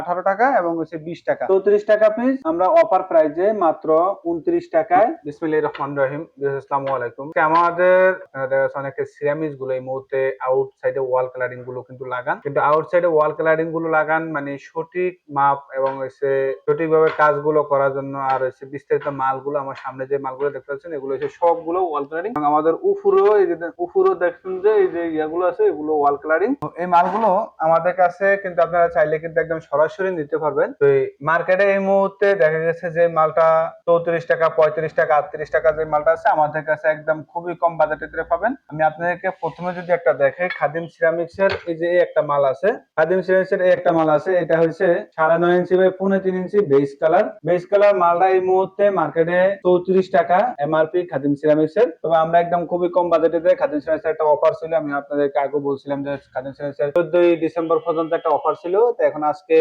আঠারো টাকা এবং হচ্ছে বিশ টাকা। চৌত্রিশ টাকা পিস আমরা অফার প্রাইজে মাত্র উনত্রিশ টাকায়। বিসমিল্লাহির রহমানির রহিম আসসালামু আলাইকুম। আমাদের অনেকে সিরামিক্সগুলো এই মুহূর্তে আউট সাইডে ওয়াল কালারিংগুলো কিন্তু লাগান। কিন্তু আউট সাইডে ওয়াল কালারিংগুলো লাগান মানে সঠিক মাপ এবং হচ্ছে সঠিকভাবে কাজগুলো করার জন্য আর হচ্ছে বিস্তারিত মালগুলো আমার সামনে যে মালগুলো দেখতে পাচ্ছেন এগুলো হচ্ছে সবগুলো ওয়াল কালারিং আমাদের উফুরও এই যে উফুরও দেখছেন যে এই যে ইয়াগুলো আছে এগুলো ওয়াল কালারিং এই মালগুলো আমাদের কাছে কিন্তু আপনারা চাইলে কিন্তু একদম সরাসরি নিতে পারবেন। তো মার্কেটে এই মুহূর্তে দেখা গেছে যে মালটা চৌত্রিশ টাকা, পঁয়ত্রিশ টাকা, আটত্রিশ টাকা যে মালটা আছে, আমাদের কাছে একদম খুবই কম বাজেটে পাবেন। আমি আপনাদেরকে প্রথমে যদি একটা দেখে খাদিম সিরামিক্স এর এই যে একটা মাল আছে, খাদিম সিরামিক্স এর এই একটা মাল আছে, এটা হচ্ছে সাড়ে নয় ইঞ্চি বাই পৌনে তিন inch base colour base colour মালটা এই মুহূর্তে মার্কেটে চৌত্রিশ টাকা এমআরপি খাদিম সিরামিক্স এর তবে আমরা একদম খুবই কম বাজেটে খাদিম সিরামিক্স এর একটা অফার ছিল, আমি আপনাদেরকে আগে বলছিলাম যে খাদিম সিরামিক্স এর চোদ্দই ডিসেম্বর পর্যন্ত একটা অফার ছিল। তো এখন আজকে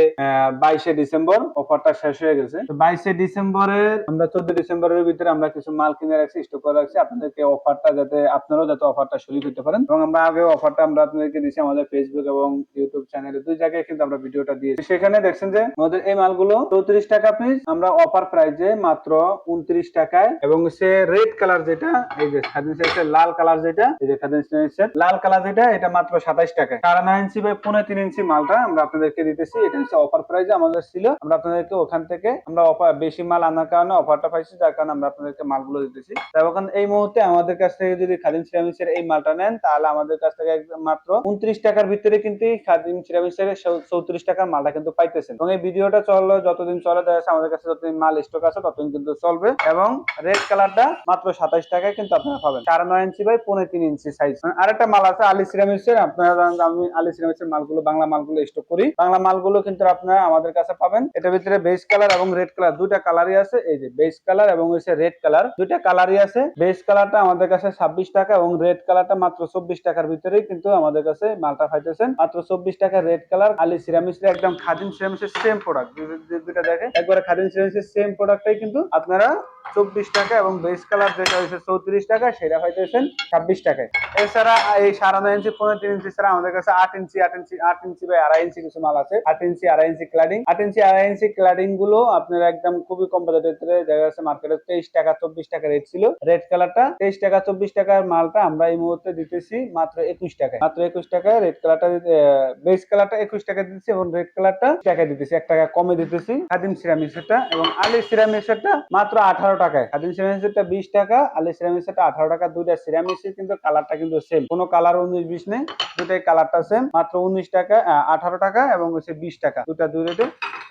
বাইশে ডিসেম্বর, অফারটা শেষ হয়ে গেছে। বাইশে ডিসেম্বরের, আমরা চোদ্দ ডিসেম্বরের ভিতরে আমরা কিছু মাল কিনে রাখছি স্টক করে রাখছি। আপনাদেরকে অফারটা যাতে, আপনারাও যাতে অফারটা শরীর করতে পারেন। এবং আমরা আগে অফারটা আমরা আপনাদেরকে দিয়েছি আমাদের ফেসবুক এবং ইউটিউব চ্যানেলে দুই জায়গায় কিন্তু আমরা ভিডিওটা দিয়েছি। সেখানে দেখছেন যে, আমাদের এই মালগুলো চৌত্রিশ টাকা পিস আমরা অফার প্রাইজে মাত্র উনত্রিশ টাকায়। এবং সে রেড কালার যেটা, এই যে সিল্কের লাল কালার যেটা, এই যে সিল্কের লাল কালার যেটা, এটা মাত্র সাতাইশ টাকায়। সাড়ে নয় ইঞ্চি বাই পৌনে তিন ইঞ্চি মালটা আমরা আপনাদেরকে দিতেছি। এটা হচ্ছে অফার প্রাইজে আমাদের ছিল। আমরা আপনাদেরকে ওখান থেকে আমরা বেশি মাল আনার কারণে অফারটা পাইছি, যার কারণে আমরা আপনাদেরকে মালগুলো দিতেছি। তখন এই মুহূর্তে আমাদের কাছ থেকে যদি খাদিম সিরামিক্স এর এই মালটা নেন, তাহলে আমাদের কাছ থেকে মাত্র উনত্রিশ টাকার ভিতরে কিন্তু খাদিম সিরামিক্স এর চৌত্রিশ টাকার মালটা কিন্তু পাইতেছেন। এবং এই ভিডিওটা চলল, যতদিন চলে দেখা আমাদের কাছে যতদিন মাল স্টক আছে, ততদিন কিন্তু চলবে। এবং রেড কালারটা মাত্র সাতাইশ টাকায় কিন্তু আপনারা পাবেন। চার নয় ইঞ্চি বাই পনেরো তিন ইঞ্চি সাইজ আরেকটা মাল আছে আলি সিরামিক্স এর আপনারা জানেন আমি আলি সিরামিক্স এর মালগুলো, বাংলা মালগুলো স্টক করি। বাংলা মালগুলো কিন্তু আপনারা আমাদের কাছে পাবেন। এটার ভিতরে বেস কালার এবং রেড কালার দুইটা কালারই আছে। এই যে বেস কালার এবং হচ্ছে রেড কালার দুইটা কালারই আছে। বেস কালারটা আমাদের কাছে ছাব্বিশ টাকা এবং রেড কালারটা মাত্র চব্বিশ টাকার ভিতরেই কিন্তু আমাদের কাছে মালটা পাইতেছেন। মাত্র চব্বিশ টাকা রেড কালার আলি সিরামিসের একদম খাদিম সিরামিসের সেম প্রোডাক্ট দুইটা দেখেন। একবার খাদিম সিরামিসের সেম প্রোডাক্টটাই কিন্তু আপনারা চব্বিশ টাকা এবং বেস কালার যেটা হচ্ছে চৌত্রিশ টাকা, সেটা পাইতেছেন ছাব্বিশ টাকায়। এছাড়া এই সাড়ে নয় ইঞ্চি, পনেরো তিন ইঞ্চি ছাড়া আমাদের কাছে আট ইঞ্চি আট ইঞ্চি আট ইঞ্চি বা আড়াই ইঞ্চি কিছু মাল আছে। আট ইঞ্চি, আড়াই ইঞ্চি ক্লাডিং আট ইঞ্চি, আড়াই ইঞ্চি ক্লাডিংগুলো আপনার একদম খুবই কম বাজেটের দেখা যাচ্ছে মার্কেটে তেইশ টাকা, চব্বিশ টাকা রেট ছিল। রেড কালারটা তেইশ টাকা, চব্বিশ টাকার মালটা আমরা এই মুহূর্তে দিতেছি মাত্র একুশ টাকায়। মাত্র একুশ টাকায় রেড কালারটা বেস কালারটা একুশ টাকা দিতেছি এবং রেড কালারটা টাকা দিতেছি, এক টাকা কমে দিতেছি। খাদিম সিরামিক্সেরটা এবং আলি সিরামিক্সেরটা মাত্র আঠারো টাকায়। খাদিম সিরামিক্সেরটা বিশ টাকা আলি সিরামিক্সেরটা আঠারো টাকা, দুইটা সিরামিক্সের কিন্তু কালারটা কিন্তু সেম কোনো কালার উনিশ, বিশ নেই, দুটাই কালারটা সেম মাত্র উনিশ টাকা আঠারো টাকা এবং হচ্ছে বিশ টাকা। দুটা দুই রেটে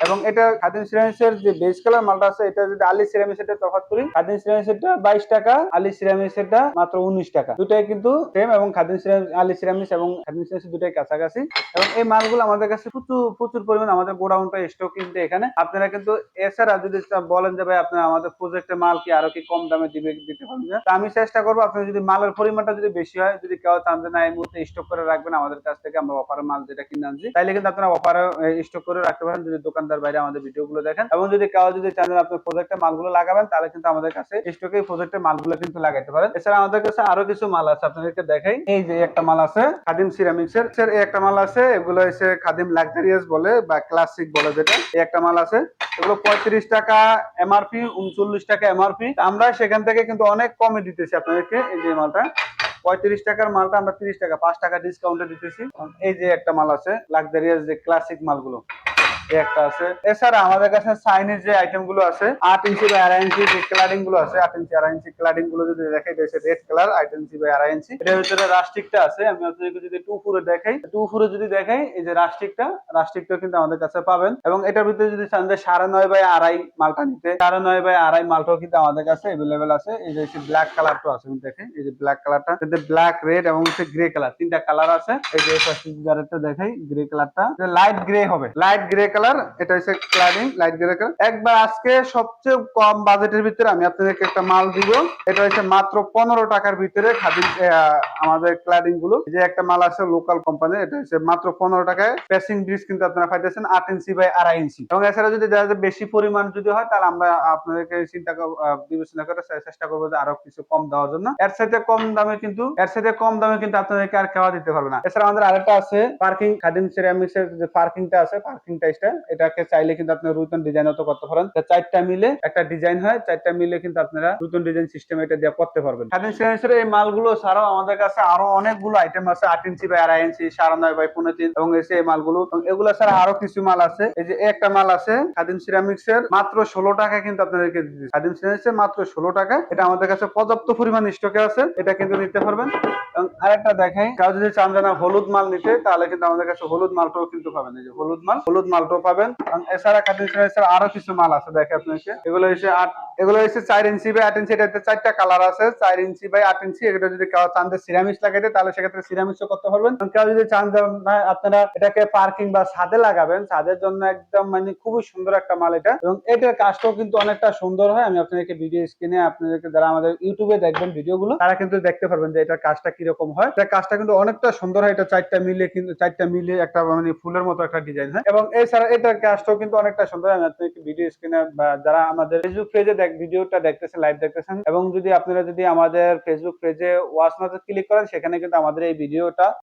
এবং এটা খাদিম সিরামিক্সের যে বেস কালার মালটা আছে, এটা যদি আলি সিরামিক্সেরটা তফাৎ করি, খাদিম সিরামিক্সেরটা বাইশ টাকা, আলি সিরামিক্সেরটা মাত্র উনিশ টাকা। দুটাই কিন্তু সেম এবং খাদিম সিরামিক্স আলি সিরামিক্স এবং খাদিম সিরামিক্স দুটাই কাছাকাছি। এবং এই মালগুলো আমাদের কাছে প্রচুর প্রচুর পরিমাণ আমাদের গোডাউনটা স্টক কিন্তু এখানে। আপনারা কিন্তু এছাড়া যদি বলেন যে, ভাই, আপনারা আমাদের প্রজেক্টে মাল কি আরও কি কম দামে দিবে, দিতে পারবেন? তা আমি চেষ্টা করব, আপনার যদি মালের পরিমাণটা যদি বেশি হয়, যদি কেউ চান যে, না, এই মুহূর্তে স্টক করে রাখবেন, আমাদের কাছ থেকে আমরা অফারের মাল যেটা কিনে আনছি, তাইলে কিন্তু আপনারা অফারে স্টক করে রাখতে পারেন। যদি দোকানদার বাইরে আমাদের ভিডিও গুলো দেখেন। এবং যদি কেউ যদি চান যে আপনার প্রজেক্টে মালগুলো লাগাবেন, তাহলে কিন্তু আমাদের কাছে স্টকে প্রজেক্টের মালগুলো কিন্তু লাগাইতে পারেন। এছাড়া আমাদের কাছে আরও কিছু মাল আছে, আপনাদেরকে দেখাই। এই যে একটা মাল আছে, খাদিম সিরামিক্স এর। এই একটা মাল আছে, এগুলো হচ্ছে খাদিম লাক্সারিয়াস বলে, বা ক্লাসিক বলে যেটা। এই একটা মাল আছে, এগুলো পঁয়ত্রিশ টাকা এমআরপি উনচল্লিশ টাকা এমআরপি আমরা সেখান থেকে কিন্তু অনেক কমে দিতেছি আপনাদেরকে এই যে মালটা। পঁয়ত্রিশ টাকার মালটা আমরা তিরিশ টাকা, পাঁচ টাকা ডিসকাউন্টে দিতেছি। এই যে একটা মাল আছে লাক্সারিয়াস যে ক্লাসিক মালগুলো। এই একটা আছে। এছাড়া আমাদের কাছে চাইনিজ যে আইটেমগুলো আছে, আট ইঞ্চি বা আড়াই ইঞ্চি যে ক্লাডিংগুলো আছে, আট ইঞ্চি, আড়াই ইঞ্চি ক্লাডিংগুলো যদি দেখাই এটা হচ্ছে রেড কালার আট ইঞ্চি বা আড়াই ইঞ্চি। এটার ভিতরে রাস্টিকটা আছে, আমি আপনাদেরকে যদি টু ফুরে দেখাই টু ফুরে যদি দেখাই, এই যে রাস্টিকটা রাস্টিকটা কিন্তু আমাদের কাছে পাবেন। এবং এটার ভিতরে যদি চান যে সাড়ে নয় বাই আড়াই মালটা নিতে, সাড়ে নয় বাই আড়াই মালটাও কিন্তু আমাদের কাছে এভেলেবেল আছে। এই যে ব্ল্যাক কালারটা আছে দেখেন এই যে ব্ল্যাক কালারটা ব্ল্যাক রেড এবং হচ্ছে গ্রে কালার তিনটা কালার আছে। এই যে দেখাই গ্রে কালারটা লাইট গ্রে হবে লাইট গ্রে কালার এটা হচ্ছে ক্লাডিং লাইট গ্রে কালার একবার আজকে সবচেয়ে কম বাজেটের ভিতরে আমি আপনাদেরকে একটা মাল দিব। এটা হচ্ছে মাত্র পনেরো টাকার ভিতরে আহ, আমাদের ক্লাডিংগুলো। যে একটা মাল আছে লোকাল কোম্পানি এটা হচ্ছে মাত্র পনেরো টাকায়। প্যাসিং ব্রিজ কিন্তু আপনারা পাইতেছেন আট ইঞ্চি বাই আড়াই ইঞ্চি। এবং এছাড়া যদি বেশি পরিমাণ যদি হয় তাহলে আমরা আপনাদেরকে চিন্তা বিবেচনা করে চেষ্টা করব যে আরও কিছু কম দেওয়ার জন্য। এর সাথে কম দামে কিন্তু এর সাথে কম দামে কিন্তু আপনাদেরকে আর খাওয়া দিতে পারবে না। এছাড়া আমাদের আরেকটা আছে পার্কিং খাদিম সিরামিক্স এর যে পার্কিংটা আছে পার্কিং টাইসটা থাকে এটাকে চাইলে কিন্তু আপনি রুতন ডিজাইন তো করতে পারেন। চারটা মিলে একটা ডিজাইন হয়, চারটা মিলে কিন্তু আপনারা রুতন ডিজাইন সিস্টেম এটা দিয়ে করতে পারবেন। স্বাধীন সিরামিক্সের এই মালগুলো ছাড়াও আমাদের কাছে আরও অনেকগুলো আইটেম আছে, আট ইঞ্চি বাই আড়াই ইঞ্চি, সাড়ে নয় বাই পনেরো তিন, এবং এসে এই মালগুলো। এগুলো ছাড়া আরও কিছু মাল আছে। এই যে একটা মাল আছে, স্বাধীন সিরামিক্স এর মাত্র ষোলো টাকা কিন্তু আপনাদেরকে দিচ্ছি। স্বাধীন সিরামিক্স এর মাত্র ষোলো টাকা। এটা আমাদের কাছে পর্যাপ্ত পরিমাণ স্টকে আছে, এটা কিন্তু নিতে পারবেন। এবং আরেকটা দেখাই কেউ যদি চান জানা হলুদ মাল নিতে, তাহলে কিন্তু আমাদের কাছে হলুদ মালটাও কিন্তু পাবেন। এই যে হলুদ মাল, হলুদ মালটাও পাবেন। এবং এছাড়া স্বাধীন সিরামিক্স আরও কিছু মাল আছে, দেখে আপনাকে। এগুলো এসে এগুলো এসে চার ইঞ্চি বাই আট ইঞ্চি এটাতে চারটা কালার আছে। চার ইঞ্চি বাই আট ইঞ্চি এটা যদি কেউ চান সিরামিক্স লাগাইতে, তাহলে সেক্ষেত্রে সিরামিক্সও করতে পারবেন। কেউ যদি চান না আপনারা এটাকে পার্কিং বা ছাদে লাগাবেন, ছাদের জন্য একদম মানে খুবই সুন্দর একটা মাল এটা। এবং এটার কাজটাও কিন্তু অনেকটা সুন্দর হয়। আমি আপনাদেরকে ভিডিও স্ক্রিনে আপনাদেরকে যারা আমাদের ইউটিউবে দেখবেন ভিডিওগুলো তারা কিন্তু দেখতে পারবেন যে এটার কাজটা কীরকম হয়। এটা কাজটা কিন্তু অনেকটা সুন্দর হয়। এটা চারটা মিলে কিন্তু, চারটা মিলে একটা মানে ফুলের মতো একটা ডিজাইন হয়। এবং এছাড়া এটার কাজটাও কিন্তু অনেকটা সুন্দর। আমি আপনাদেরকে ভিডিও স্ক্রিনে যারা আমাদের ফেসবুক পেজে দেখ ভিডিওটা দেখতেছেন লাইভ দেখতেছেন, এবং যদি আপনারা যদি আমাদের ফেসবুক পেজে ওয়াচ মাত্র ক্লিক করেন, সেখানে কিন্তু আমাদের এই ভিডিওটা